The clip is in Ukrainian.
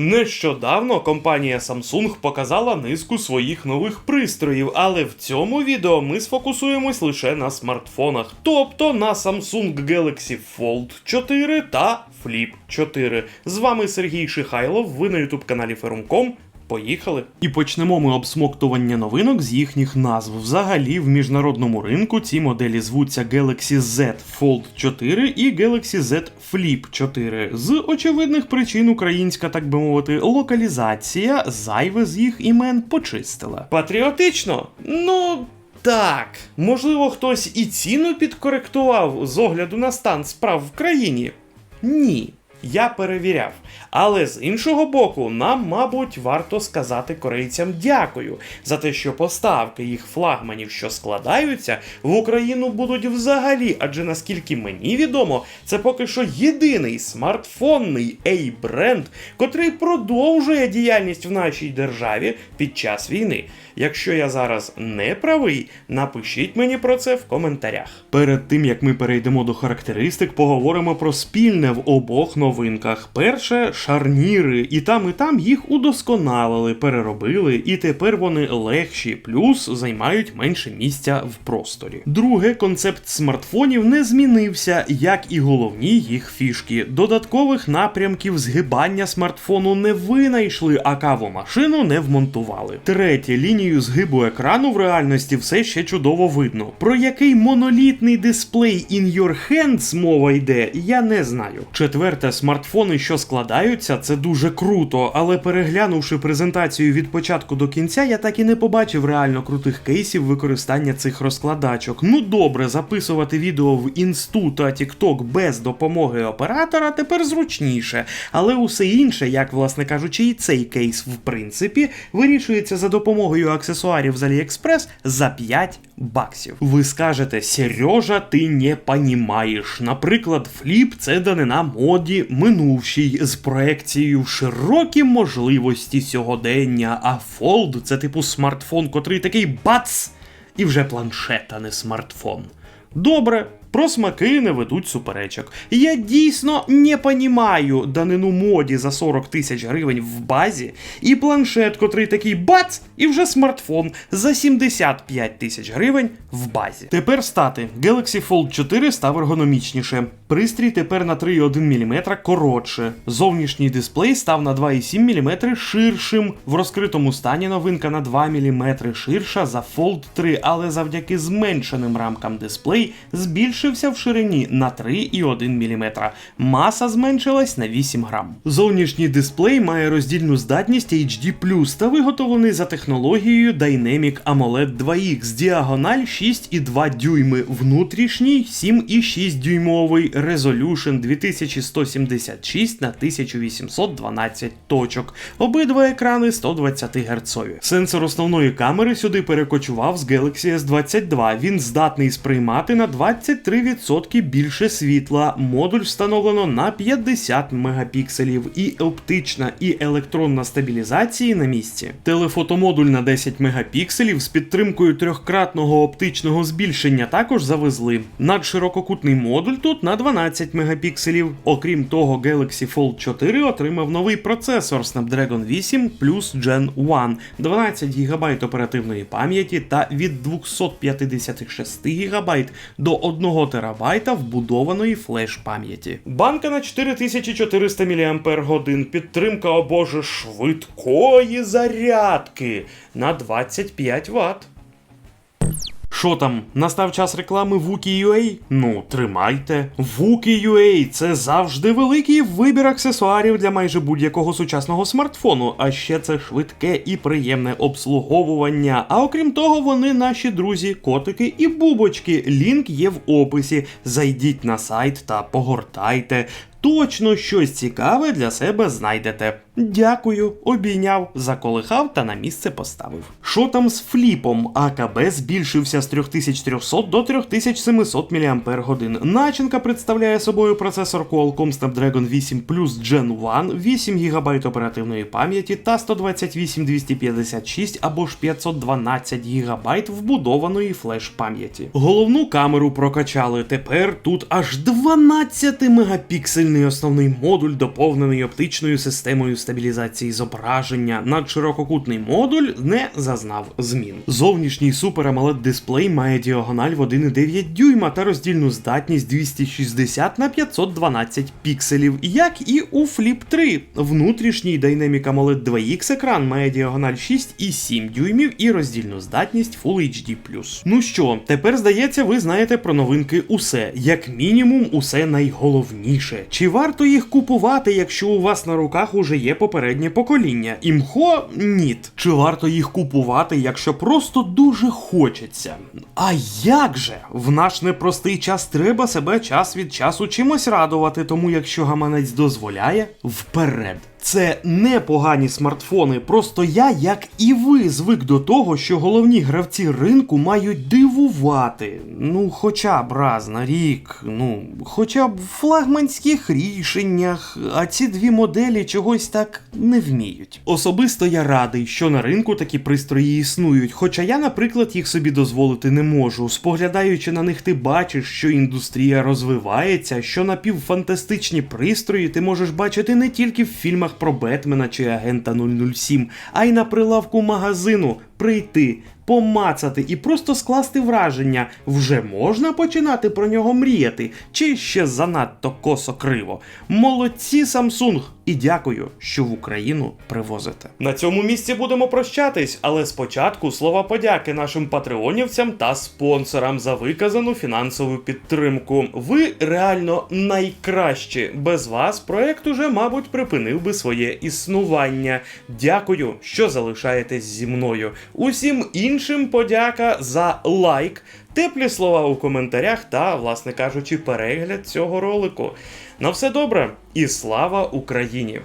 Нещодавно компанія Samsung показала низку своїх нових пристроїв, але в цьому відео ми сфокусуємось лише на смартфонах, тобто на Samsung Galaxy Fold 4 та Flip 4. З вами Сергій Шихайлов, ви на youtube каналі Ferumcom. Поїхали. І почнемо ми обсмоктування новинок з їхніх назв. Взагалі, в міжнародному ринку ці моделі звуться Galaxy Z Fold 4 і Galaxy Z Flip 4. З очевидних причин українська, так би мовити, локалізація зайве з їх імен почистила. Патріотично? Ну. Так, можливо, хтось і ціну підкоректував з огляду на стан справ в країні? Ні. Я перевіряв. Але з іншого боку, нам, мабуть, варто сказати корейцям дякую за те, що поставки їх флагманів, що складаються, в Україну будуть взагалі, адже наскільки мені відомо, це поки що єдиний смартфонний ей-бренд, котрий продовжує діяльність в нашій державі під час війни. Якщо я зараз не правий, напишіть мені про це в коментарях. Перед тим як ми перейдемо до характеристик, поговоримо про спільне в обох новинках. Перше шарніри, і там, і там їх удосконалили, переробили, і тепер вони легші, плюс займають менше місця в просторі. Друге, концепт смартфонів не змінився, як і головні їх фішки. Додаткових напрямків згибання смартфону не винайшли, а кавомашину не вмонтували. Третє, лінію згибу екрану в реальності все ще чудово видно. Про який монолітний дисплей in your hands мова йде, я не знаю. Четверте, смартфони, що складаються, це дуже круто, але переглянувши презентацію від початку до кінця, я так і не побачив реально крутих кейсів використання цих розкладачок. Ну добре, записувати відео в інсту та TikTok без допомоги оператора тепер зручніше, але усе інше, як власне кажучи, і цей кейс, в принципі, вирішується за допомогою аксесуарів з AliExpress за 5 баксів. Ви скажете, Сережа, ти не понімаєш. Наприклад, фліп це данина моді минувшій з проекцією широкі можливості сьогодення, а Fold це типу смартфон, котрий такий бац! І вже планшет, а не смартфон. Добре, про смаки не ведуть суперечок. Я дійсно не понімаю данину моді за 40 тисяч гривень в базі, і планшет, котрий такий бац, і вже смартфон за 75 тисяч гривень в базі. Тепер стати. Galaxy Fold 4 став ергономічніше. Пристрій тепер на 3,1 мм коротше. Зовнішній дисплей став на 2,7 мм ширшим. В розкритому стані новинка на 2 мм ширша за Fold 3, але завдяки зменшеним рамкам дисплей збільшився в ширині на 3,1 мм. Маса зменшилась на 8 грам. Зовнішній дисплей має роздільну здатність HD+, та виготовлений за технологією Dynamic AMOLED 2X, діагональ 6,2 дюйми, внутрішній 7,6 дюймовий Resolution 2176 на 1812 точок. Обидва екрани 120 Гц. Сенсор основної камери сюди перекочував з Galaxy S22. Він здатний сприймати на 23% більше світла. Модуль встановлено на 50 мегапікселів. І оптична, і електронна стабілізації на місці. Телефотомодуль на 10 мегапікселів з підтримкою трьохкратного оптичного збільшення також завезли. Надширококутний модуль тут на 12 мегапікселів. Окрім того, Galaxy Fold 4 отримав новий процесор Snapdragon 8 плюс Gen 1, 12 ГБ оперативної пам'яті та від 256 ГБ до 1 ТБ вбудованої флеш пам'яті. Банка на 4400 мАч, підтримка о боже швидкої зарядки на 25 Вт. Що там, настав час реклами Wookie.ua? Ну, тримайте. Wookie.ua – це завжди великий вибір аксесуарів для майже будь-якого сучасного смартфону, а ще це швидке і приємне обслуговування. А окрім того, вони наші друзі, котики і бубочки. Лінк є в описі. Зайдіть на сайт та погортайте. Точно щось цікаве для себе знайдете. Дякую, обійняв, заколихав та на місце поставив. Що там з фліпом? АКБ збільшився з 3300 до 3700 мАч. Начинка представляє собою процесор Qualcomm Snapdragon 8 Plus Gen 1, 8 ГБ оперативної пам'яті та 128 256 або ж 512 ГБ вбудованої флеш пам'яті. Головну камеру прокачали. Тепер тут аж 12 мегапіксельний Панельний основний модуль доповнений оптичною системою стабілізації зображення. Надширококутний модуль не зазнав змін. Зовнішній Super AMOLED дисплей має діагональ в 1,9 дюйма та роздільну здатність 260 на 512 пікселів, як і у Flip 3. Внутрішній Dynamic AMOLED 2X екран має діагональ 6,7 дюймів і роздільну здатність Full HD+. Ну що, тепер здається, ви знаєте про новинки усе, як мінімум, усе найголовніше. Чи варто їх купувати, якщо у вас на руках уже є попереднє покоління? Імхо ніт. Чи варто їх купувати, якщо просто дуже хочеться? А як же? В наш непростий час треба себе час від часу чимось радувати, тому якщо гаманець дозволяє, вперед. Це непогані смартфони, просто я, як і ви, звик до того, що головні гравці ринку мають дивувати. Ну, хоча б раз на рік, ну, хоча б в флагманських рішеннях, а ці дві моделі чогось так не вміють. Особисто я радий, що на ринку такі пристрої існують, хоча я, наприклад, їх собі дозволити не можу. Споглядаючи на них, ти бачиш, що індустрія розвивається, що напівфантастичні пристрої ти можеш бачити не тільки в фільмах про Бетмена чи агента 007, а й на прилавку магазину прийти, помацати і просто скласти враження, вже можна починати про нього мріяти, чи ще занадто косо криво. Молодці Samsung! І дякую, що в Україну привозите. На цьому місці будемо прощатись, але спочатку слова подяки нашим патреонівцям та спонсорам за виказану фінансову підтримку. Ви реально найкращі. Без вас проект уже, мабуть, припинив би своє існування. Дякую, що залишаєтесь зі мною. Усім іншим подяка за лайк, теплі слова у коментарях та, власне кажучи, перегляд цього ролику. На все добре і слава Україні!